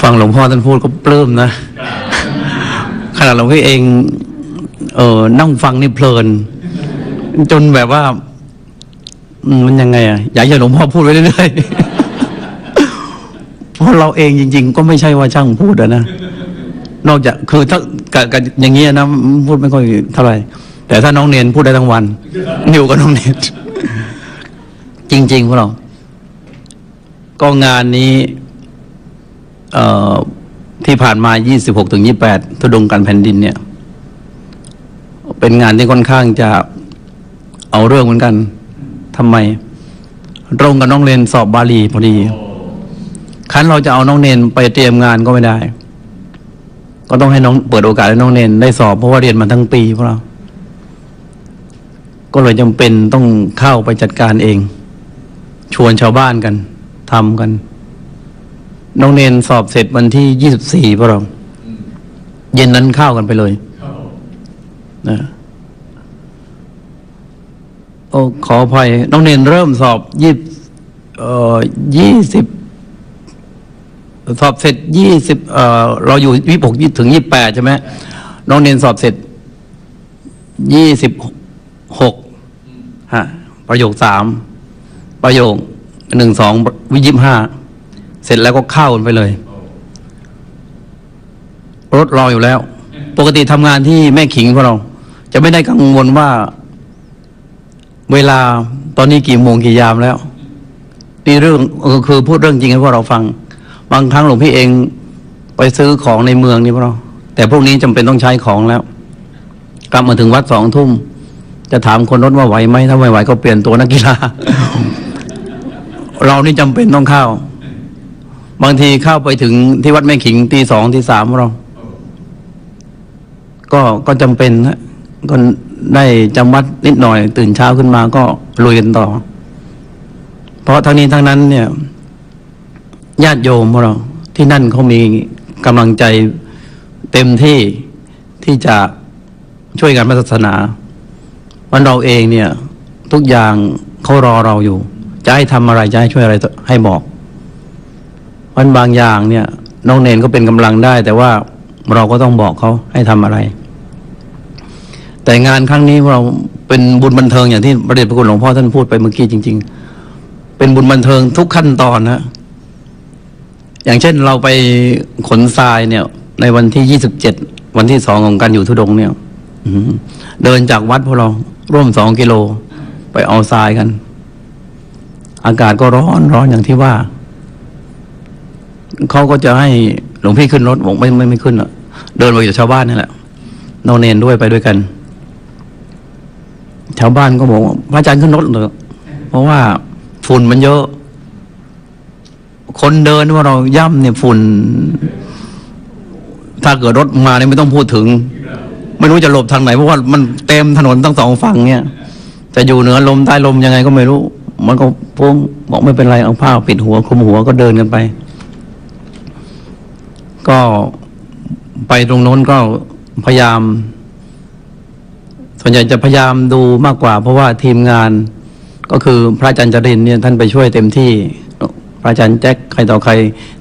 ฟังหลวงพ่อท่านพูดก็ปลื้มนะ ขนาดหลวงพี่เอง เออนั่งฟังนี่เพลิน จนแบบว่า มันยังไงอะอยากให้หลวงพ่อพูดไปเรื่อยๆเพราะเราเองจริง ๆ ก็ไม่ใช่ว่าช่างพูดอะนะนอกจากคือถ้ากับกับอย่างเงี้ยนะพูดไม่ค่อยเท่าไหร่แต่ถ้าน้องเนนพูดได้ทั้งวัน นิวกับน้องเนนจริงๆพวกเรา ก็งานนี้ที่ผ่านมา 26 ถึง 28ทุดงการแผ่นดินเนี่ย เป็นงานที่ค่อนข้างจะเอาเรื่องเหมือนกันทำไม ตรงกับน้องเรนสอบบาลีพอดีคันเราจะเอาน้องเนนไปเตรียมงานก็ไม่ได้ ก็ต้องให้น้องเปิดโอกาสให้น้องเนนได้สอบเพราะว่าเรียนมาทั้งปีพวกเรา ก็เลยจำเป็นต้องเข้าไปจัดการเอง ชวนชาวบ้านกัน ทำกันน้องเนนสอบเสร็จวันที่ยี่สิบสี่พวกเราเย็นนั้นเข้ากันไปเลยนะโอ้ขออภัยน้องเนนเริ่มสอบยี่เอ่อยี่สิบสอบเสร็จยี่สิบเอ่อเราอยู่ยี่หกถึงยี่แปดใช่ไหมน้องเนนสอบเสร็จยี่สิบหกฮะประโยคสามประโยค หนึ่งสองวิยี่ห้าเสร็จแล้วก็เข้าไปเลย รถรออยู่แล้ว ปกติทำงานที่แม่ขิงของเรา จะไม่ได้กังวลว่า เวลาตอนนี้กี่โมงกี่ยามแล้ว นี่เรื่องเออคือพูดเรื่องจริงให้พวกเราฟัง บางครั้งหลวงพี่เองไปซื้อของในเมืองนี่พวกเราแต่พวกนี้จำเป็นต้องใช้ของแล้ว กลับมาถึงวัดสองทุ่ม จะถามคนรถว่าไหวไหมถ้าไม่ไหวก็เปลี่ยนตัวนักกีฬา เรานี่จำเป็นต้องเข้า บางทีเข้าไปถึงที่วัดแม่ขิงตีสองตีสามเรา ก็ก็จำเป็นนะก็ได้จำวัดนิดหน่อย ตื่นเช้าขึ้นมาก็ลุยกันต่อ เพราะทั้งนี้ทั้งนั้น เนี่ยญาติโยมของเรา ที่นั่นเขามีกำลังใจเต็มที่ที่จะช่วยกันศาสนาวันเราเองเนี่ย ทุกอย่างเขารอเราอยู่ จะให้ทำอะไรจะให้ช่วยอะไรให้บอกวันบางอย่างเนี่ยน้องเนนก็เป็นกำลังได้ แต่ว่าเราก็ต้องบอกเขาให้ทำอะไร แต่งานครั้งนี้เราเป็นบุญบันเทิงอย่างที่ประเดชพระคุณหลวงพ่อท่านพูดไปเมื่อกี้จริง ๆ เป็นบุญบันเทิงทุกขั้นตอนนะอย่างเช่นเราไปขนทรายเนี่ย ในวันที่ยี่สิบเจ็ดวันที่สองของการอยู่ทุดงเนี่ยเดินจากวัดพวกเราร่วมสองกิโล ไปเอาทรายกัน อากาศก็ร้อนร้อนอย่างที่ว่า เขาก็จะให้หลวงพี่ขึ้นรถบอกไม่ไม่ไม่ขึ้นอกเดินไปกับชาวบ้านนี่แหละโนเนนด้วยไปด้วยกัน ชาวบ้านก็บอกว่าพระอาจารย์ขึ้นรถเถอะเพราะว่าฝุ่นมันเยอะ คนเดินว่าเราย่ำเนี่ยฝุ่น ถ้าเกิดรถมาเนี่ยไม่ต้องพูดถึง ไม่รู้จะหลบทางไหนเพราะว่ามันเต็มถนนทั้งสองฝั่งเนี่ยจะอยู่เหนือลมใต้ลมยังไงก็ไม่รู้ มันก็พวงบอกไม่เป็นไรเอาผ้าปิดหัวคลุมหัวก็เดินกันไป ก็ไปตรงโน้นก็พยายาม ส่วนใหญ่จะพยายามดูมากกว่า เพราะว่าทีมงานก็คือพระอาจารย์จรินเนี่ยท่านไปช่วยเต็มที่ พระอาจารย์แจ็คใครต่อใคร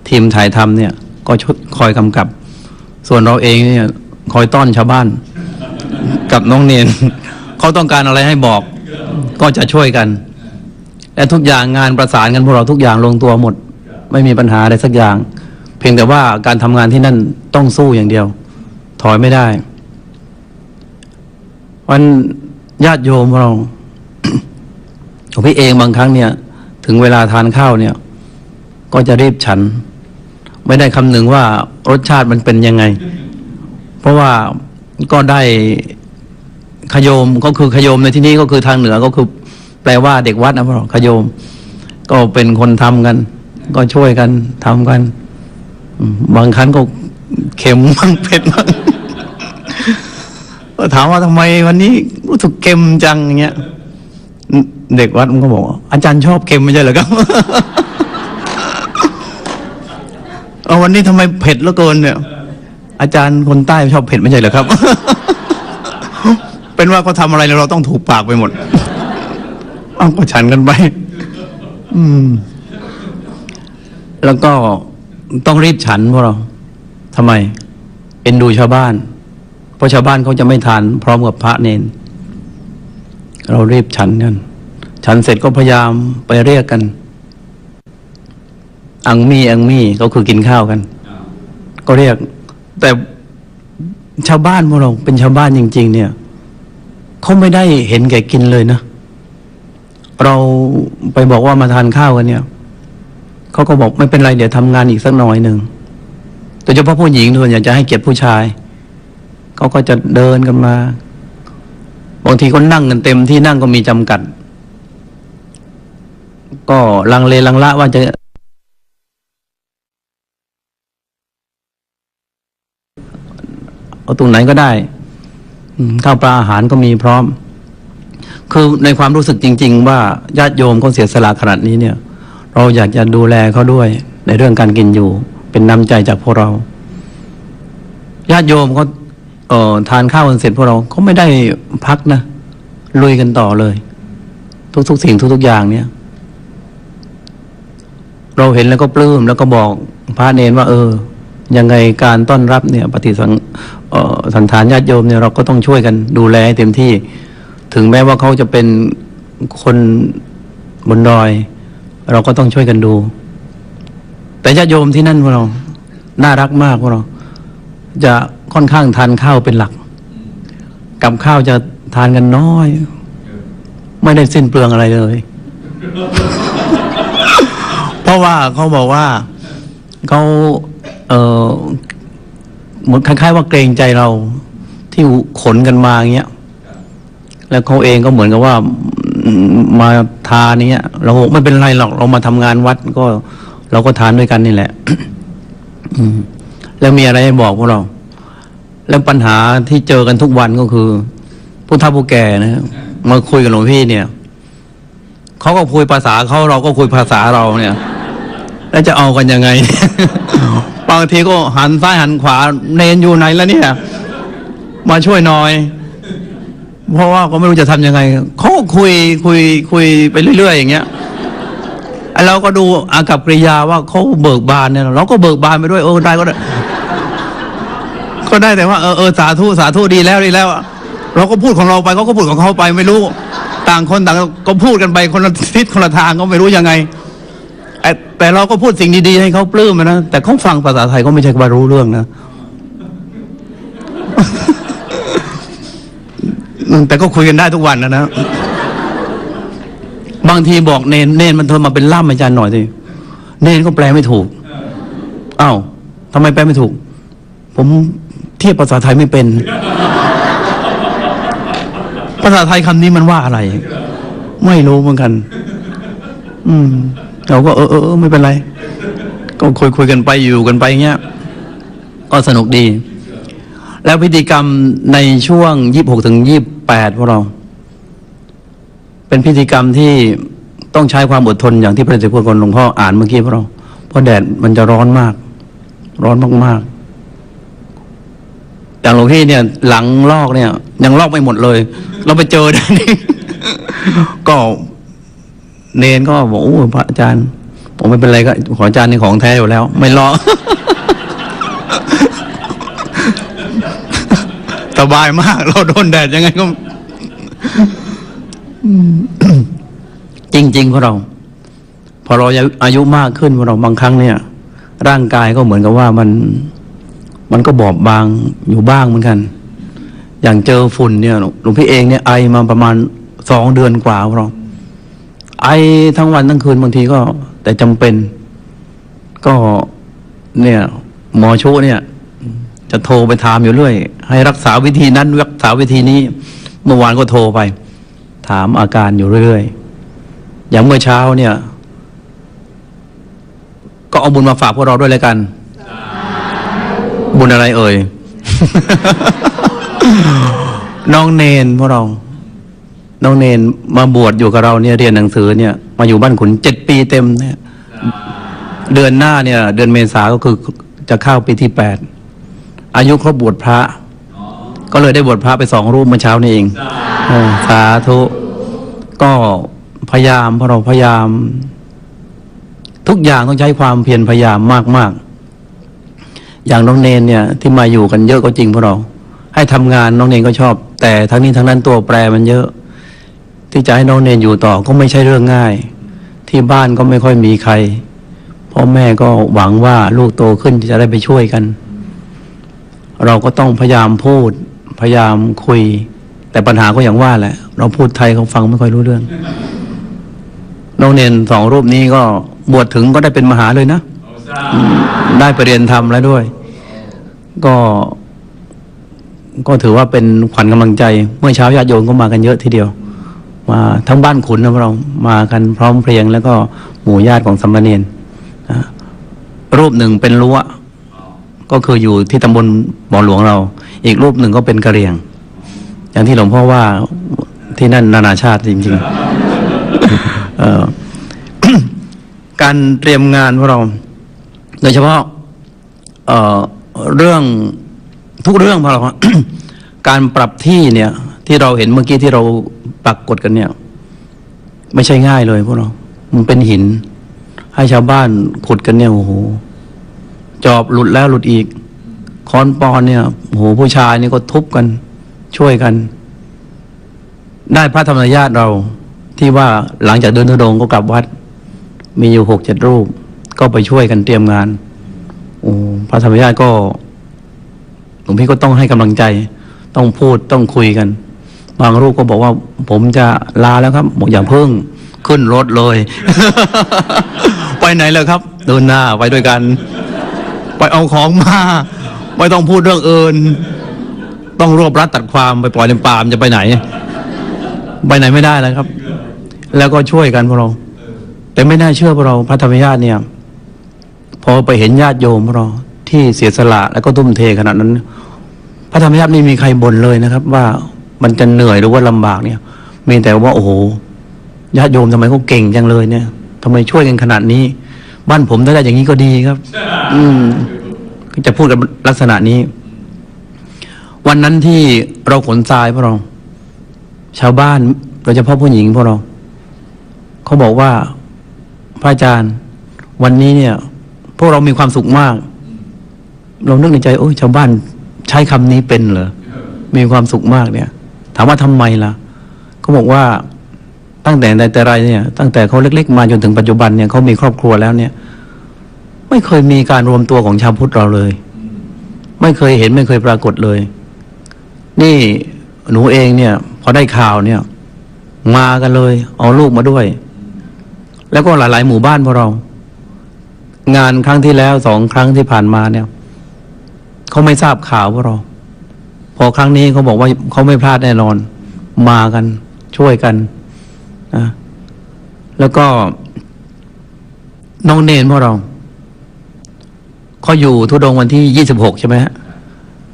ทีมถ่ายทำเนี่ย ก็ชดคอยกำกับ ส่วนเราเองเนี่ยคอยต้อนชาวบ้าน กับน้องเนนเขาต้องการอะไรให้บอก ก็จะช่วยกัน และทุกอย่างงานประสานกันพวกเราทุกอย่างลงตัวหมด ไม่มีปัญหาอะไรสักอย่าง เพียงแต่ว่าการทำงานที่นั่นต้องสู้อย่างเดียว ถอยไม่ได้วันญาติโยมเราของพี่เองบางครั้งเนี่ย ถึงเวลาทานข้าวเนี่ย ก็จะรีบฉัน ไม่ได้คำนึงว่ารสชาติมันเป็นยังไง เพราะว่าก็ได้ขยมก็คือขยมในที่นี้ก็คือทางเหนือก็คือ แปลว่าเด็กวัดนะพ่อขยม ก็เป็นคนทำกัน ก็ช่วยกันทำกันบางครั้งก็เค็มบ้างเผ็ดบ้างก็ถามว่าทำไมวันนี้รู้สึกเค็มจังเงี้ยเด็กวัดมันก็บอกว่าอาจารย์ชอบเค็มไม่ใช่เหรอครับเอาวันนี้ทำไมเผ็ดเหลือเกินเนี่ย อาจารย์คนใต้ชอบเผ็ดไม่ใช่เหรอครับ เป็นว่าเขาทำอะไรเราต้องถูกปากไปหมด เอาก็ฉันกันไปอืม แล้วก็ต้องรีบฉันพวกเราทำไม เอ็นดูชาวบ้าน เพราะชาวบ้านเขาจะไม่ทานพร้อมกับพระเนน เรารีบฉันกัน ฉันเสร็จก็พยายามไปเรียกกัน อังมี่อังมี่ก็คือกินข้าวกัน ก็เรียก แต่ชาวบ้านพวกเราเป็นชาวบ้านจริง ๆ เนี่ยเขาไม่ได้เห็นแก่กินเลยนะ เราไปบอกว่ามาทานข้าวกันเนี่ยเขาก็บอกไม่เป็นไรเดี๋ยวทำงานอีกสักหน่อยหนึ่งโดยเฉพาะผู้หญิงด้วยอยากจะให้เกียรติผู้ชายเขาก็จะเดินกันมาบางทีก็นั่งกันเต็มที่นั่งก็มีจำกัด ก็ลังเลลังละว่าจะเอาตรงไหนก็ได้ข้าวปลาอาหารก็มีพร้อม คือในความรู้สึกจริง ๆ ว่าญาติโยมเขาเสียสละขนาดนี้เนี่ย เราอยากจะดูแลเขาด้วย ในเรื่องการกินอยู่ เป็นน้ำใจจากพวกเราญาติโยมเขาเอ่อทานข้าวกันเสร็จพวกเราเขาไม่ได้พักนะลุยกันต่อเลย ทุกๆสิ่งทุกๆอย่างเนี่ย เราเห็นแล้วก็ปลื้มแล้วก็บอกพระเนนว่า เออ ยังไงการต้อนรับเนี่ย ปฏิสังสันฐานญาติโยมเนี่ยเราก็ต้องช่วยกันดูแลเต็มที่ ถึงแม้ว่าเขาจะเป็นคนบนดอย เราก็ต้องช่วยกันดู แต่ญาติโยมที่นั่นพวกเรา น่ารักมากพวกเรา จะค่อนข้างทานข้าวเป็นหลัก กับข้าวจะทานกันน้อย ไม่ได้สิ้นเปลืองอะไรเลย เพราะว่าเขาบอกว่าเขาเออเหมือนคล้ายๆว่าเกรงใจเราที่ขนกันมาอย่างเงี้ย แล้วเขาเองก็เหมือนกับว่ามาทานเนี้ยเราไม่เป็นไรหรอกเรามาทำงานวัดก็ เราก็ทานด้วยกันนี่แหละแล้วมีอะไรให้บอกพวกเรา แล้วปัญหาที่เจอกันทุกวันก็คือผู้เฒ่าผู้แก่นะมาคุยกับหลวงพี่เนี่ยเขาก็คุยภาษาเขาเราก็คุยภาษาเราเนี่ย แล้วจะเอากันยังไงบางทีก็หันซ้ายหันขวาเนนอยู่ไหนแล้วเนี่ย มาช่วยหน่อย เพราะว่าก็ไม่รู้จะทำยังไงเขาคุยคุยคุยไปเรื่อยๆอย่างเงี้ยไอเราก็ดูอากับกริยาว่าเขาเบิกบานเนี่ยเราก็เบิกบานไปด้วยเออได้ก็ได้ก็ได้แต่ว่าเออเออสาธุสาธุดีแล้วดีแล้ว เราก็พูดของเราไปเขาก็พูดของเขาไปไม่รู้ ต่างคนต่างก็พูดกันไปคนละทิศคนละทางก็ไม่รู้ยังไงไอแต่เราก็พูดสิ่งดีๆให้เขาปลื้มนะแต่เขาฟังภาษาไทยก็ไม่ใช่ว่ารู้เรื่องนะ อืม แต่ก็คุยกันได้ทุกวันนะนะบางทีบอกเนนเนนมันเธอมาเป็นล่ามอาจารย์หน่อยสิเนนก็แปลไม่ถูกอ้าวทำไมแปลไม่ถูก ผมเทียบภาษาไทยไม่เป็น ภาษาไทยคำนี้มันว่าอะไร ไม่รู้เหมือนกัน อืมเราก็เออเออเออไม่เป็นไร ก็คุยคุยกันไปอยู่กันไปเงี้ย ก็สนุกดี แล้วพิธีกรรมในช่วงยี่หกถึงยี่แปดพวกเรา เป็นพิธีกรรมที่ต้องใช้ความอดทนอย่างที่พระเจ้าพูดคนหลวงพ่ออ่านเมื่อกี้พวกเรา เพราะแดดมันจะร้อนมาก ร้อนมากๆอย่างหลวงพี่เนี่ย หลังลอกเนี่ย ยังลอกไม่หมดเลย เราไปเจอได้นี่ก็เนนก็บอกโอ้พระอาจารย์ ผมไม่เป็นไรก็ขออาจารย์ในของแท้อยู่แล้ว ไม่ลอก สบายมาก เราโดนแดดยังไงก็จริงๆพวกเรา พอเราอายุมากขึ้นพวกเราบางครั้งเนี่ย ร่างกายก็เหมือนกับว่ามัน มันก็บอบบางอยู่บ้างเหมือนกัน อย่างเจอฝุ่นเนี่ยหลวงพี่เองเนี่ยไอมาประมาณสองเดือนกว่าพวกเรา ไอทั้งวันทั้งคืนบางทีก็ แต่จำเป็น ก็เนี่ย หมอชูเนี่ย จะโทรไปถามอยู่เรื่อย ให้รักษาวิธีนั้นรักษาวิธีนี้ เมื่อวานก็โทรไป ถามอาการอยู่เรื่อยอย่างเมื่อเช้าเนี่ย ก็เอาบุญมาฝากพวกเราด้วยเลยกัน บุญอะไรเอ่ย น้องเนนพวกเรา น้องเนนมาบวชอยู่กับเราเนี่ยเรียนหนังสือเนี่ย มาอยู่บ้านขุนเจ็ดปีเต็มเนี่ย เดือนหน้าเนี่ย เดือนเมษาก็คือจะเข้าปีที่แปด อายุครบบวชพระ ก็เลยได้บวชพระไปสองรูปเมื่อเช้านี้เองเออสาธุก็พยายามพอเราพยายาม ทุกอย่างต้องใช้ความเพียรพยายามมากๆ อย่างน้องเนนเนี่ย ที่มาอยู่กันเยอะก็จริงพวกเรา ให้ทำงานน้องเนนก็ชอบ แต่ทั้งนี้ทั้งนั้นตัวแปรมันเยอะ ที่จะให้น้องเนนอยู่ต่อก็ไม่ใช่เรื่องง่าย ที่บ้านก็ไม่ค่อยมีใครพ่อแม่ก็หวังว่าลูกโตขึ้นจะได้ไปช่วยกัน เราก็ต้องพยายามพูด พยายามคุย แต่ปัญหาก็อย่างว่าแหละ เราพูดไทยเขาฟังไม่ค่อยรู้เรื่องน้องเนนสองรูปนี้ก็บวชถึงก็ได้เป็นมหาเลยนะได้ไปเรียนธรรมแล้วด้วย ก็ ก็ถือว่าเป็นขวัญกำลังใจ เมื่อเช้าญาติโยมก็มากันเยอะทีเดียว มาทั้งบ้านขุนนะพวกเรามากันพร้อมเพรียง แล้วก็หมู่ญาติของสัมมาเนียนรูปหนึ่งเป็นรั้ว ก็คืออยู่ที่ตำบลบ่อหลวงเรา อีกรูปหนึ่งก็เป็นกะเหรี่ยง อย่างที่หลวงพ่อว่าที่นั่นนานาชาติจริงๆการเตรียมงานของเรา โดยเฉพาะเเรื่องทุกเรื่องพอเราการปรับที่เนี่ย ที่เราเห็นเมื่อกี้ที่เราปรากฏกันเนี่ย ไม่ใช่ง่ายเลยพวกเรา มันเป็นหิน ให้ชาวบ้านขุดกันเนี่ยโอ้โห จอบหลุดแล้วหลุดอีกค้อนปอนเนี่ยโหผู้ชายนี่ก็ทุบกัน ช่วยกัน ได้พระธรรมญาติเราที่ว่าหลังจากเดินทุดงก็กลับวัด มีอยู่หกเจ็ดรูป ก็ไปช่วยกันเตรียมงานโอ้พระธรรมญาติก็หลวงพี่ก็ต้องให้กำลังใจ ต้องพูดต้องคุยกัน บางรูปก็บอกว่า ผมจะลาแล้วครับบอกอย่าเพิ่งขึ้นรถเลย ไปไหนเลยครับ เดินหน้าไปด้วยกัน ไปเอาของมา ไม่ต้องพูดเรื่องอื่น ต้องรวบรัดตัดความไปปล่อยในป่ามจะไปไหน ไปไหนไม่ได้แล้วครับ แล้วก็ช่วยกันพวกเรา แต่ไม่น่าเชื่อพวกเราพระธรรมญาติเนี่ย พอไปเห็นญาติโยมพวกเราที่เสียสละแล้วก็ทุ่มเทขนาดนั้น พระธรรมญาติไม่มีใครบ่นเลยนะครับ ว่ามันจะเหนื่อยหรือว่าลำบากเนี่ย มีแต่ว่าโอ้โหญาติโยมทำไมเขาเก่งจังเลยเนี่ยทำไมช่วยกันขนาดนี้ บ้านผมถ้าได้อย่างนี้ก็ดีครับ อืมก็จะพูดกันลักษณะนี้ วันนั้นที่เราขนทรายพวกเรา ชาวบ้านโดยเฉพาะผู้หญิงพวกเรา เขาบอกว่าพระอาจารย์ วันนี้เนี่ย พวกเรามีความสุขมากเรานึกในใจโอ้ยชาวบ้านใช้คำนี้เป็นเหรอมีความสุขมากเนี่ย ถามว่าทำไมล่ะเขาบอกว่า ตั้งแต่ในแต่ไรเนี่ยตั้งแต่เขาเล็ก ๆ มาจนถึงปัจจุบันเนี่ยเขามีครอบครัวแล้วเนี่ย ไม่เคยมีการรวมตัวของชาวพุทธเราเลย ไม่เคยเห็นไม่เคยปรากฏเลย นี่หนูเองเนี่ย พอได้ข่าวเนี่ย มากันเลย เอาลูกมาด้วย แล้วก็หลาย ๆ หมู่บ้านพวกเรา งานครั้งที่แล้วสองครั้งที่ผ่านมาเนี่ยเขาไม่ทราบข่าวพวกเรา พอครั้งนี้เขาบอกว่าเขาไม่พลาดแน่นอน มากันช่วยกัน นะแล้วก็น้องเนนพวกเราเขาอยู่ทุดงวันที่ยี่สิบหกใช่ไหมฮะ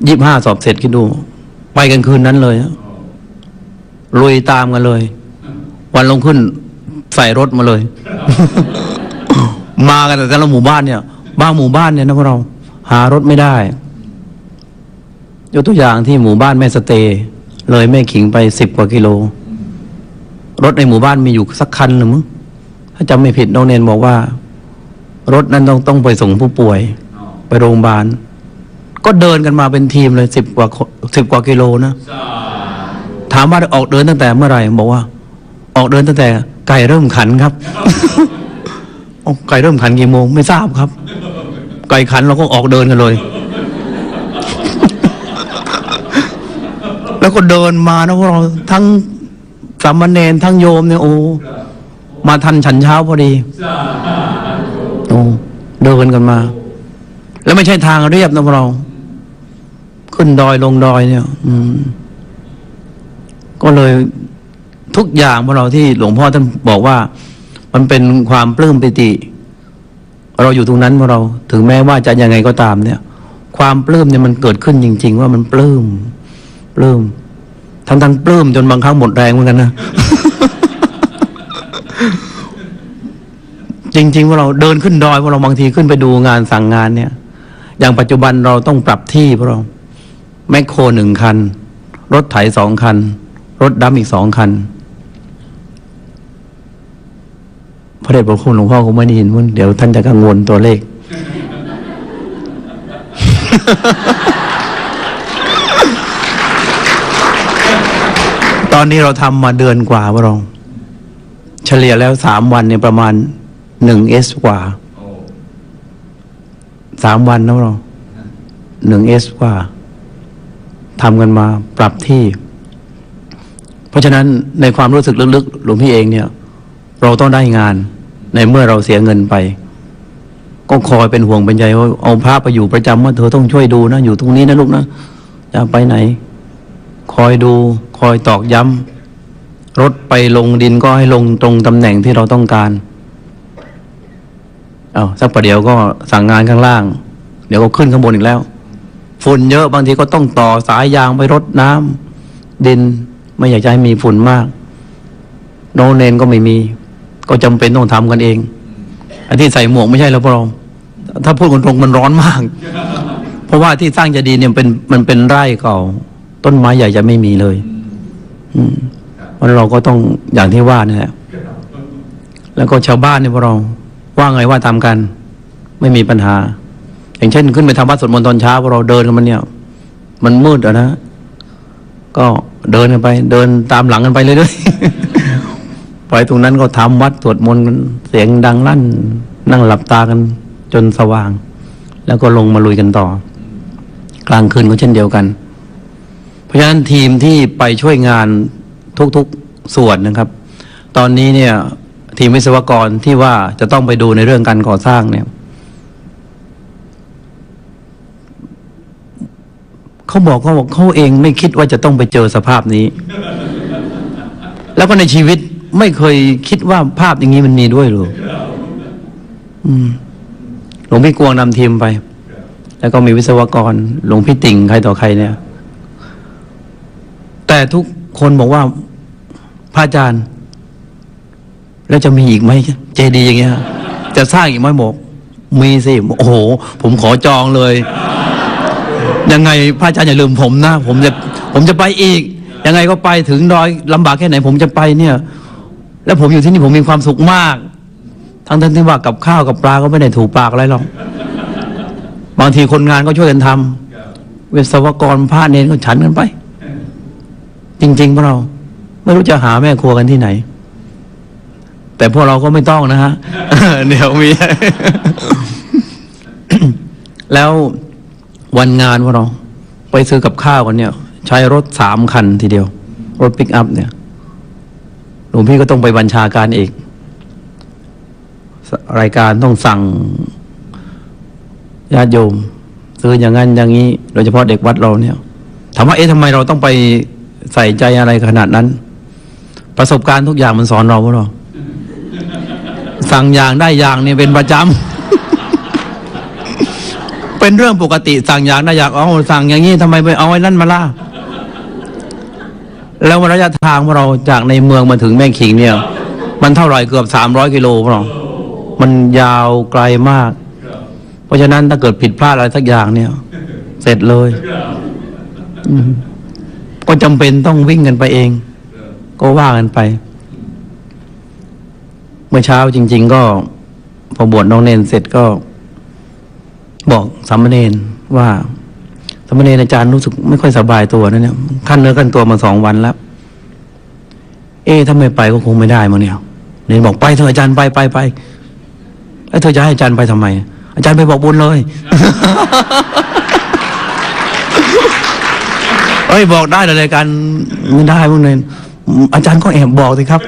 ยี่ห้าสอบเสร็จคิดดู ไปกันคืนนั้นเลยลุยตามกันเลย วันลงขึ้นใส่รถมาเลย มากันแต่ละหมู่บ้านเนี่ย บางหมู่บ้านเนี่ยนะพวกเรา หารถไม่ได้ ยกตัวอย่างที่หมู่บ้านแม่สเต เลยแม่ขิงไปสิบกว่ากิโล รถในหมู่บ้านมีอยู่สักคันหรือมั้งถ้าจำไม่ผิดน้องเนนบอกว่า รถนั้นต้องต้องไปส่งผู้ป่วย ไปโรงพยาบาล ก็เดินกันมาเป็นทีมเลยสิบกว่าสิบกว่ากิโลนะถามว่าออกเดินตั้งแต่เมื่อไหร่บอกว่า ออกเดินตั้งแต่ไก่เริ่มขันครับไก่เริ่มขันกี่โมงไม่ทราบครับ ไก่ขันเราก็ออกเดินกันเลย แล้วก็เดินมานะพวกเราทั้ง สามเณรทั้งโยมเนี่ยโอ้มาทันฉันเช้าพอดีโอ้เดินกันมา แล้วไม่ใช่ทางเรียบนะพวกเรา ขึ้นดอยลงดอยเนี่ย อืม ก็เลยทุกอย่างพวกเราที่หลวงพ่อท่านบอกว่า มันเป็นความปลื้มปิติ เราอยู่ตรงนั้นพวกเรา ถึงแม้ว่าจะยังไงก็ตามเนี่ย ความปลื้มเนี่ยมันเกิดขึ้นจริง ๆ ว่ามันปลื้มปลื้ม ทั้งทั้งปลื้มจนบางครั้งหมดแรงเหมือนกันนะ จริง ๆ ว่าเราเดินขึ้นดอยว่าเราบางทีขึ้นไปดูงานสั่งงานเนี่ย อย่างปัจจุบันเราต้องปรับที่พวกเราแมคโครหนึ่งคัน รถไถสองคัน รถดำอีกสองคัน พระเดชพระคุณหลวงพ่อคงไม่ได้ยินมั้งเดี๋ยวท่านจะกังวลตัวเลข ตอนนี้เราทำมาเดือนกว่าพระรอง เฉลี่ยแล้วสามวันเนี่ยประมาณหนึ่งเอสกว่าสามวันนะพระรองหนึ่งเอสกว่าทำกันมาปรับที่ เพราะฉะนั้นในความรู้สึกลึกๆหลวงพี่เองเนี่ย เราต้องได้งานในเมื่อเราเสียเงินไป ก็คอยเป็นห่วงเป็นใยว่าเอาพระไปอยู่ประจำว่าเธอต้องช่วยดูนะ อยู่ตรงนี้นะลูกนะจะไปไหน คอยดู คอยตอกย้ำรถไปลงดินก็ให้ลงตรงตำแหน่งที่เราต้องการเอาสักประเดี๋ยวก็สั่งงานข้างล่าง เดี๋ยวก็ขึ้นข้างบนอีกแล้วฝุ่นเยอะบางทีก็ต้องต่อสายยางไปรดน้ำดินไม่อยากจะให้มีฝุ่นมาก โนเนนก็ไม่มี ก็จำเป็นต้องทำกันเอง อันที่ใส่หมวกไม่ใช่แล้วพระรองถ้าพูดกันตรงๆมันร้อนมาก เพราะว่าที่สร้างจะดีเนี่ยเป็นมันเป็นไร่เก่า ต้นไม้ใหญ่จะไม่มีเลย เพราะเราก็ต้องอย่างที่ว่านี่แหละแล้วก็ชาวบ้านเนี่ยพวกเราว่าไงว่าทำกัน ไม่มีปัญหา อย่างเช่น ขึ้นไปทำวัดสวดมนต์ตอนเช้าพวกเราเดินกันมันเนี่ย มันมืดอะนะ ก็เดินกันไป เดินตามหลังกันไปเลยด้วยไปตรงนั้นก็ทำวัดสวดมนต์กันเสียงดังลั่น นั่งหลับตากัน จนสว่าง แล้วก็ลงมาลุยกันต่อ กลางคืนก็เช่นเดียวกันเพ ราะฉะนั้นทีมที่ไปช่วยงานทุกๆส่วนนะครับ ตอนนี้เนี่ยทีมวิศวกรที่ว่าจะต้องไปดูในเรื่องการก่อสร้างเนี่ยเขาบอกเขาบอกเขาเองไม่คิดว่าจะต้องไปเจอสภาพนี้ แล้วก็ในชีวิตไม่เคยคิดว่าภาพอย่างนี้มันมีด้วยหรือหลวงพี่กวงนำทีมไป แล้วก็มีวิศวกร หลวงพี่ติ่งใครต่อใครเนี่ย แต่ทุกคนบอกว่าพระอาจารย์ แล้วจะมีอีกไหมเจดีย์อย่างเงี้ย จะสร้างอีกไหมบอกมีสิโอ้โห ผมขอจองเลย ยังไงพระอาจารย์อย่าลืมผมนะผมจะผมจะไปอีก ยังไงก็ไปถึงดอยลำบากแค่ไหน ผมจะไปเนี่ย แล้วผมอยู่ที่นี่ผมมีความสุขมาก ทั้งทั้งที่ว่ากับข้าวกับปลาก็ไม่ได้ถูกปากอะไรหรอกบางทีคนงานก็ช่วยกันทำวิศวกรพระเนรก็ฉันกันไป จริงๆพวกเราไม่รู้จะหาแม่ครัวกันที่ไหน แต่พวกเราก็ไม่ต้องนะฮะเดี๋ยวมี แล้ววันงานพวกเรา ไปซื้อกับข้าวกันเนี่ย ใช้รถสามคันทีเดียว รถปิกอัพเนี่ยหลวงพี่ก็ต้องไปบัญชาการเอกรายการต้องสั่งญาติโยมซื้ออย่างนั้นอย่างนี้ โดยเฉพาะเด็กวัดเราเนี่ยถามว่าเอ๊ะทำไมเราต้องไป ใส่ใจอะไรขนาดนั้น ประสบการณ์ทุกอย่างมันสอนเราพวกเราสั่งอย่างได้อย่างเนี่ยเป็นประจำ เป็นเรื่องปกติ สั่งอย่างได้อย่างเอาสั่งอย่างนี้ทำไมไปเอาไอ้นั่นมาล่ะแล้วระยะทางของเราจากในเมืองมาถึงแม่ขิงเนี่ย มันเท่าไหร่เกือบสามร้อยกิโลพวกเรา มันยาวไกลมาก เพราะฉะนั้นถ้าเกิดผิดพลาดอะไรสักอย่างเนี่ย เสร็จเลย อืมก็ จำเป็นต้องวิ่งกันไปเอง ก็ว่ากันไป เมื่อเช้าจริง ๆ ก็ พอบวชน้องเนนเสร็จก็ บอกสามเณรว่าสามเณรอาจารย์รู้สึกไม่ค่อยสบายตัวนะเนี่ยขั้นเนื้อขั้นตัวมาสองวันแล้ว เอ๊ะถ้าไม่ไปก็คงไม่ได้มั้งเนี่ยเนนบอกไปเถอะอาจารย์ไปไปไปแล้วเธอจะให้อาจารย์ไปทำไม อาจารย์ไปบอกบุญเลย เอ้ยบอกได้เลยกันไม่ได้พวกเนนอาจารย์ก็แอบบอกสิครับ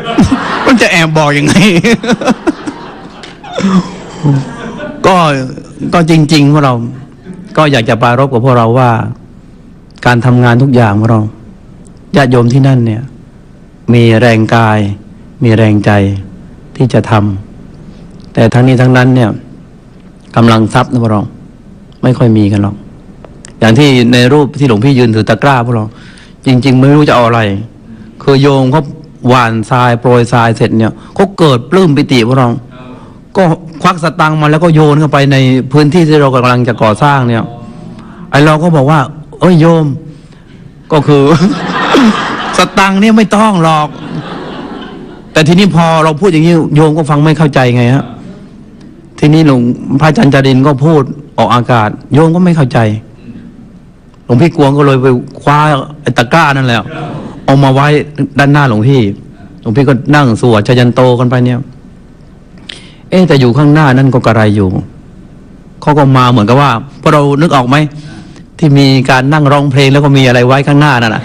มันจะแอบบอกยังไง ก็ก็จริงๆพวกเรา ก็อยากจะปรารบกับพวกเราว่า การทำงานทุกอย่างพวกเราญาติโยมที่นั่นเนี่ย มีแรงกาย มีแรงใจที่จะทำแต่ทั้งนี้ทั้งนั้นเนี่ยกำลังทรัพย์นะพวกเราไม่ค่อยมีกันหรอก อย่างที่ในรูปที่หลวงพี่ยืนถือตะกร้าพวกเรา จริง ๆ ไม่รู้จะเอาอะไร คือโยมเขาหวานทรายโปรยทรายเสร็จเนี่ยเขาเกิดปลื้มปิติพวกเราก็ควักสตังค์มาแล้วก็โยนเข้าไปในพื้นที่ที่เรากำลังจะก่อสร้างเนี่ยไอเราก็บอกว่า เอ้ยโยม ก็คือ สตังค์เนี่ยไม่ต้องหรอก แต่ทีนี้พอเราพูดอย่างนี้โยมก็ฟังไม่เข้าใจไงฮะทีนี้หลวงพระอาจารย์จารินก็พูดออกอากาศ โยมก็ไม่เข้าใจ หลวงพี่กวงก็เลยไปคว้าไอ้ตะกร้านั่นแหละเอามาไว้ด้านหน้าหลวงพี่ หลวงพี่ก็นั่งสวดชยันโตกันไปเนี่ย เอ๊แต่อยู่ข้างหน้านั่นก็กระไรอยู่เขาก็มาเหมือนกับว่าพอเรานึกออกไหมที่มีการนั่งร้องเพลงแล้วก็มีอะไรไว้ข้างหน้านั่นแหะ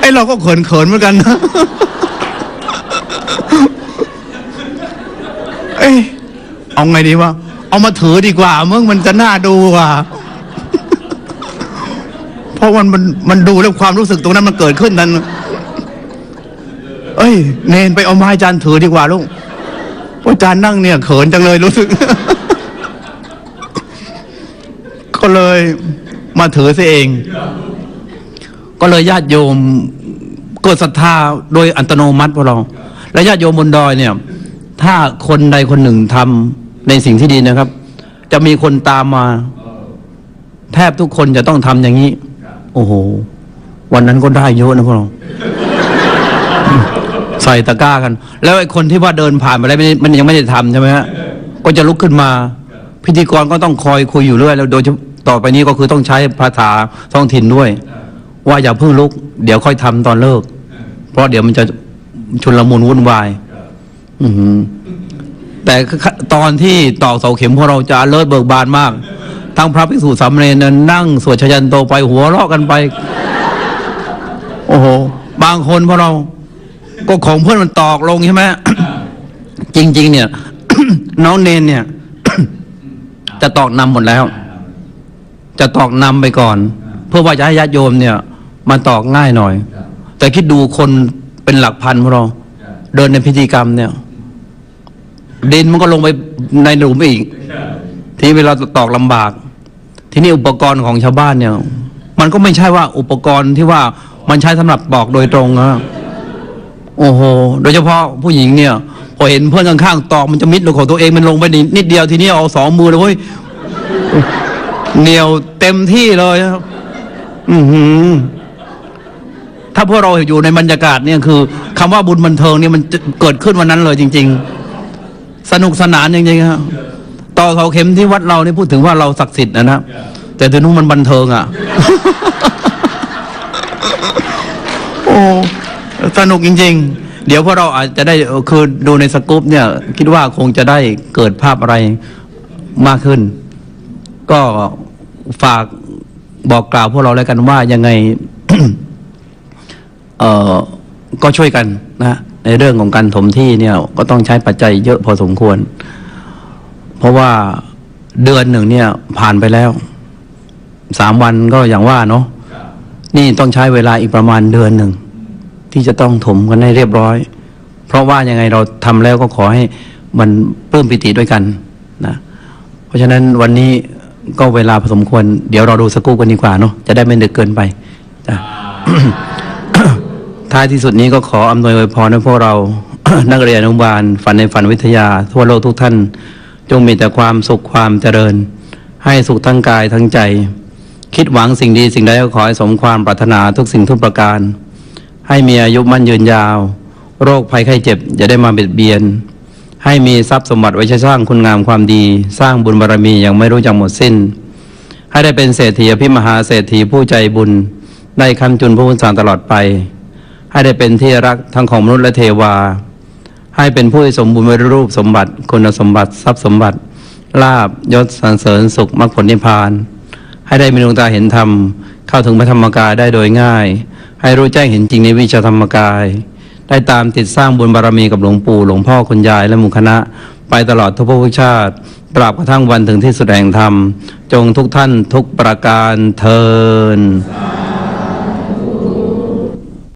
ไอ้เราก็เขินเขินๆเหมือนกันนะเอ้เอาไงดีวะ เอามาถือดีกว่ามึงมันจะน่าดูกว่าเพราะมันมันมันดูแล้วความรู้สึกตรงนั้นมันเกิดขึ้นนั้น เอ้ย เนนไปเอาไม้จานถือดีกว่าลูกเพราะจานนั่งเนี่ยเขินจังเลยรู้สึก ก็เลยมาถือซะเอง ก็เลยญาติโยมเกิดศรัทธาโดยอัตโนมัติพวกเรา และญาติโยมบนดอยเนี่ย ถ้าคนใดคนหนึ่งทำ ในสิ่งที่ดีนะครับ จะมีคนตามมา แทบทุกคนจะต้องทำอย่างนี้ โอ้โห วันนั้นก็ได้เยอะนะพวกเราใส่ตะกร้ากัน แล้วไอ้คนที่ว่าเดินผ่านไปแล้วไรมันยังไม่ได้ทำใช่ไหมฮะก็จะลุกขึ้นมา พิธีกรก็ต้องคอยคุยอยู่เรื่อยแล้วโดยเฉพาะต่อไปนี้ก็คือต้องใช้ภาษาท้องถิ่นด้วย ว่าอย่าเพิ่งลุก เดี๋ยวค่อยทำตอนเลิก เพราะเดี๋ยวมันจะชุนละมุนวุ่นวาย อือหือ แต่ตอนที่ตอกเสาเข็มพวกเราจะเลิศเบิกบานมากทั้งพระภิกษุสามเณรนั่งสวดชยันโตไปหัวเราะกันไป โอ้โห บางคนพวกเรา ก็ของเพื่อนมันตอกลงใช่ไหมจริง ๆ เนี่ย น้องเนนเนี่ย จะตอกนำหมดแล้ว จะตอกนำไปก่อน เพื่อว่าจะให้ญาติโยมเนี่ยมาตอกง่ายหน่อย แต่คิดดูคนเป็นหลักพันพวกเรา เดินในพิธีกรรมเนี่ย ดินมันก็ลงไปในหลุมอีก ทีนี้เวลาตอกลำบาก ทีนี้อุปกรณ์ของชาวบ้านเนี่ย มันก็ไม่ใช่ว่าอุปกรณ์ที่ว่ามันใช้สำหรับตอกโดยตรงนะโอ้โห โดยเฉพาะผู้หญิงเนี่ยพอเห็นเพื่อนข้างๆตอกมันจะมิดลงของตัวเองมันลงไปนิดเดียวทีนี้เอาสองมือเลยเว้ยเหนียวเต็มที่เลยครับอือหือถ้าพวกเราอยู่ในบรรยากาศเนี่ยคือคำว่าบุญบันเทิงเนี่ยมันเกิดขึ้นวันนั้นเลยจริง ๆ สนุกสนานจริงๆครับต่อเขาเข็มที่วัดเรานี่พูดถึงว่าเราศักดิ์สิทธิ์นะนะแต่ที่นู้นมันบันเทิงอะ โอ้สนุกจริง ๆ เดี๋ยวพวกเราอาจจะได้คือดูในสกู๊ปเนี่ย คิดว่าคงจะได้เกิดภาพอะไรมากขึ้น ก็ฝากบอกกล่าวพวกเราแล้วกันว่ายังไง เอ่อก็ช่วยกันนะ ในเรื่องของการถมที่เนี่ยก็ต้องใช้ปัจจัยเยอะพอสมควร เพราะว่าเดือนหนึ่งเนี่ยผ่านไปแล้วสามวันก็อย่างว่าเนาะนี่ต้องใช้เวลาอีกประมาณเดือนหนึ่ง ที่จะต้องถมกันให้เรียบร้อย เพราะว่ายังไงเราทำแล้วก็ขอให้มันเพิ่มปิติด้วยกันนะเพราะฉะนั้นวันนี้ก็เวลาพอสมควร เดี๋ยวเราดูสกู๊ปกันดีกว่าเนาะจะได้ไม่ดึกเกินไปจ้ะ ท้ายที่สุดนี้ก็ขออำนวยอวยพรให้พวกเรา นักเรียนอนุบาล ฝันในฝันวิทยา ทั่วโลกทุกท่าน จงมีแต่ความสุขความเจริญ ให้สุขทั้งกายทั้งใจ คิดหวังสิ่งดีสิ่งใดก็ขอให้สมความปรารถนาทุกสิ่งทุกประการ ให้มีอายุมั่นยืนยาว โรคภัยไข้เจ็บอย่าได้มาเบียดเบียน ให้มีทรัพย์สมบัติไว้ใช้สร้างคุณงามความดี สร้างบุญบารมีอย่างไม่รู้จักหมดสิ้น ให้ได้เป็นเศรษฐีอภิมหาเศรษฐีผู้ใจบุญได้คำจุนผู้บุญสารตลอดไป ให้ได้เป็นที่รักทั้งของมนุษย์และเทวา ให้เป็นผู้สมบูรณ์ด้วยรูปสมบัติ คุณสมบัติ ทรัพย์สมบัติ ลาบยศสรรเสริญสุขมรรคผลนิพพาน ให้ได้มีดวงตาเห็นธรรม เข้าถึงพระธรรมกายได้โดยง่าย ให้รู้แจ้งเห็นจริงในวิชาธรรมกาย ได้ตามติดสร้างบุญบารมีกับหลวงปู่หลวงพ่อคุณยายและหมู่คณะ ไปตลอดทุกภพชาติตราบกระทั่งวันถึงที่สุดแห่งธรรม จงทุกท่านทุกประการเทิน